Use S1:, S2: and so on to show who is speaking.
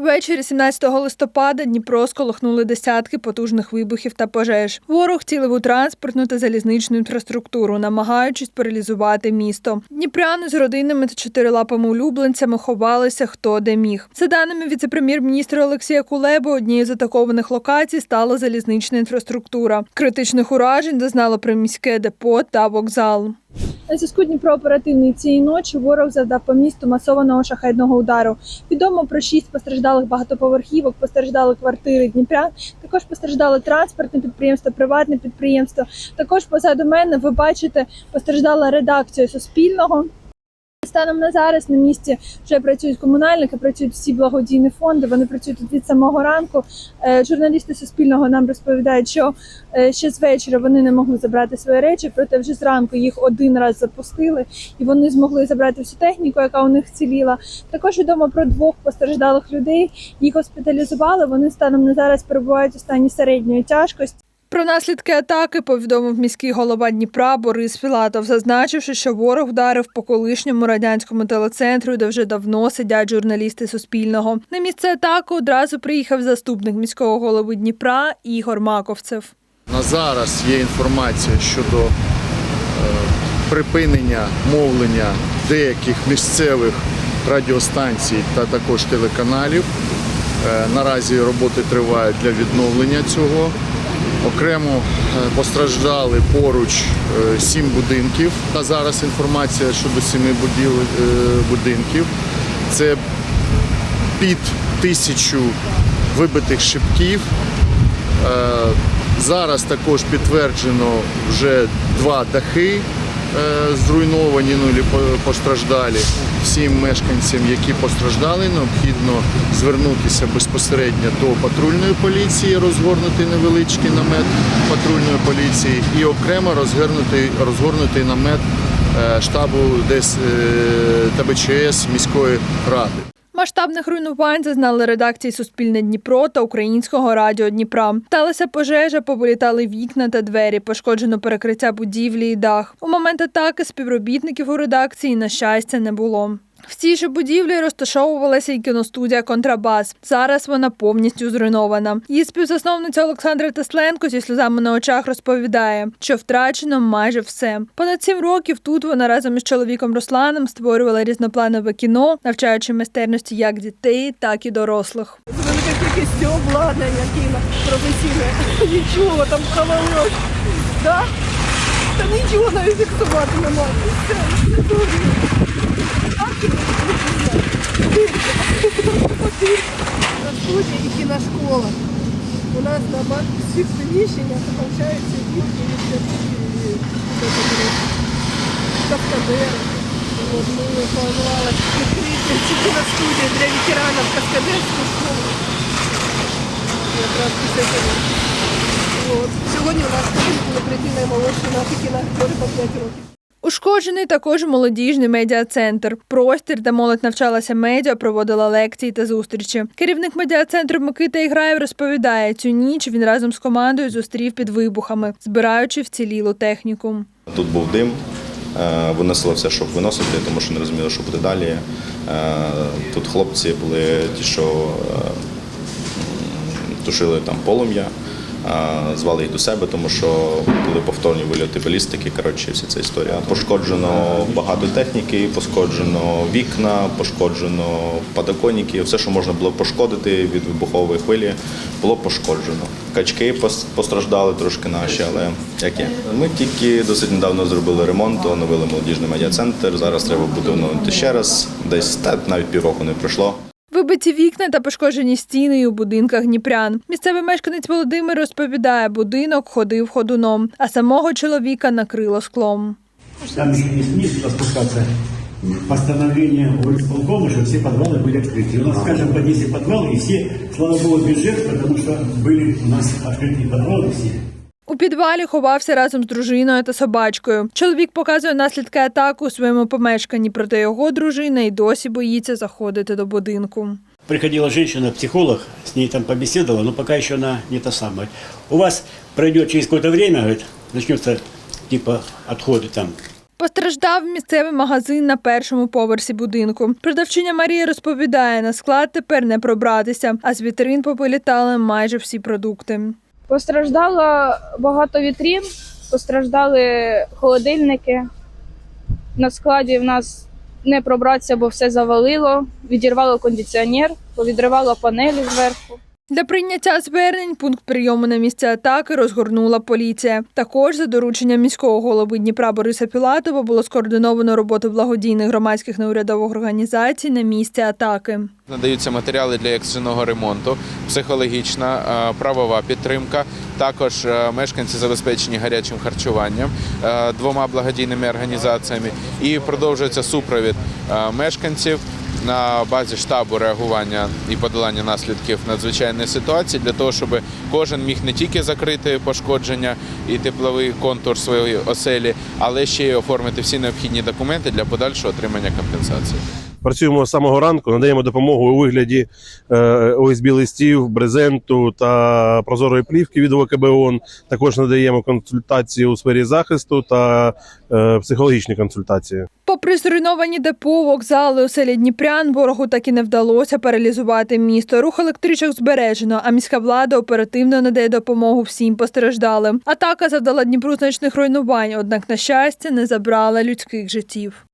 S1: Ввечері 17 листопада Дніпро сколихнули десятки потужних вибухів та пожеж. Ворог цілив у транспортну та залізничну інфраструктуру, намагаючись паралізувати місто. Дніпряни з родинами та чотирилапими улюбленцями ховалися хто де міг. За даними віце-прем'єр-міністра Олексія Кулеби, однією з атакованих локацій стала залізнична інфраструктура. Критичних уражень зазнало приміське депо та вокзал. На зв'язку Дніпро-оперативний цієї ночі ворог завдав по місту масованого шахедного удару. Відомо про шість постраждалих багатоповерхівок, постраждали квартири Дніпря. Також постраждали транспортне підприємство, приватне підприємство. Також позаду мене ви бачите постраждала редакція Суспільного. Станом на зараз на місці вже працюють комунальники, працюють всі благодійні фонди. Вони працюють від самого ранку. Е, Журналісти Суспільного нам розповідають, що е, ще з вечора вони не могли забрати свої речі, проте вже зранку їх один раз запустили, і вони змогли забрати всю техніку, яка у них ціліла. Також відомо про двох постраждалих людей. Їх госпіталізували. Вони станом на зараз перебувають у стані середньої тяжкості. Про наслідки атаки повідомив міський голова Дніпра Борис Філатов, зазначивши, що ворог вдарив по колишньому радянському телецентру, де вже давно сидять журналісти Суспільного. На місце атаки одразу приїхав заступник міського голови Дніпра Ігор Маковцев.
S2: На зараз є інформація щодо е, припинення мовлення деяких місцевих радіостанцій та також телеканалів. Е, Наразі роботи тривають для відновлення цього. Окремо е, постраждали поруч е, сім будинків. Та зараз інформація щодо сіми е, будинків. Це під тисячу вибитих шибків. Зараз також підтверджено вже два дахи зруйновані, ну постраждалі. Всім мешканцям, які постраждали, необхідно звернутися безпосередньо до патрульної поліції, розгорнути невеличкий намет патрульної поліції і окремо розгорнути, розгорнути намет е, штабу ДС, е, ТБЧС міської ради.
S1: Масштабних руйнувань зазнали редакції Суспільне Дніпро та Українського радіо Дніпра. Сталася пожежа, повилітали вікна та двері, пошкоджено перекриття будівлі і дах. У момент атаки співробітників у редакції, на щастя, не було. В цій же будівлі розташовувалася і кіностудія Контрабас. Зараз вона повністю зруйнована. Її співзасновниця Олександра Тесленко зі сльозами на очах розповідає, що втрачено майже все. Понад сім років тут вона разом із чоловіком Русланом створювала різнопланове кіно, навчаючи майстерності як дітей, так і дорослих.
S3: Велика кількість обладнання кіно професійне. Нічого там провалилось. Та нічого навіть фіксувати немає. Все добре. Так, На студії і кіношкола. У нас на всіх приміщеннях навчаються дітки від 5 каскадери. От ми планували відкрити цю кіностудію для ветеранів каскадерську школу. Якраз після цього. Сьогодні у нас повинні прийти наймолодші наші кіноактори по 5 років.
S1: Ушкоджений також молодіжний медіа-центр. Простір, де молодь навчалася медіа, проводила лекції та зустрічі. Керівник медіа-центру Микита Іграєв розповідає, цю ніч він разом з командою зустрів під вибухами, збираючи вцілілу техніку.
S4: Тут був дим, е, виносило все, щоб виносити, тому що не розуміли, що буде далі. Е, Тут хлопці були ті, що е, тушили там полум'я, звали їх до себе, тому що були повторні вильоти балістики. Коротше, вся ця історія. Пошкоджено багато техніки, пошкоджено вікна, пошкоджено подоконники, все, що можна було пошкодити від вибухової хвилі, було пошкоджено. Качки постраждали трошки наші, але як є. Ми тільки досить недавно зробили ремонт, оновили молодіжний медіа-центр. Зараз треба буде оновити ще раз. Десь навіть півроку не пройшло.
S1: Вибиті вікна та пошкоджені стіни й у будинках Дніпрян. Місцевий мешканець Володимир розповідає, будинок ходив ходуном, а самого чоловіка накрило склом.
S5: Там еще есть вниз туда спускаться. Постановление горисполкома, что все подвалы были открыты. У нас в каждом подъезде подвал, и все, слава богу, без жертв, потому что были у нас открытые подвалы все.
S1: У підвалі ховався разом з дружиною та собачкою. Чоловік показує наслідки атаки у своєму помешканні, проте його дружина й досі боїться заходити до будинку.
S5: Приходила женщина-психолог, с ней там побеседовала, но пока еще она не та самая. У вас пройдет через какое-то время, начнется типа отходы там
S1: Постраждав місцевий магазин на першому поверсі будинку. Продавчиня Марія розповідає, на склад тепер не пробратися, а з вітрин повилітали майже всі продукти.
S6: Постраждало багато вітрів, постраждали холодильники. На складі в нас не пробратися, бо все завалило, відірвало кондиціонер, повідривало панелі зверху.
S1: Для прийняття звернень пункт прийому на місце атаки розгорнула поліція. Також за дорученням міського голови Дніпра Бориса Пілатова було скоординовано роботу благодійних громадських неурядових організацій на місці атаки.
S7: Надаються матеріали для екстреного ремонту, психологічна, е, правова підтримка. Також е, мешканці забезпечені гарячим харчуванням е, двома благодійними організаціями. І продовжується супровід мешканців на базі штабу реагування і подолання наслідків надзвичайної ситуації для того, щоб кожен міг не тільки закрити пошкодження і тепловий контур своєї оселі, але ще й оформити всі необхідні документи для подальшого отримання компенсації.
S8: Працюємо з самого ранку, надаємо допомогу у вигляді е, ОСБ листів, брезенту та прозорої плівки від ОКБОН. Також надаємо консультації у сфері захисту та е, психологічні консультації.
S1: Попри зруйновані депо, вокзали у селі Дніпрян, ворогу так і не вдалося паралізувати місто. Рух електричок збережено, а міська влада оперативно надає допомогу всім постраждалим. Атака завдала Дніпру значних руйнувань, однак, на щастя, не забрала людських життів.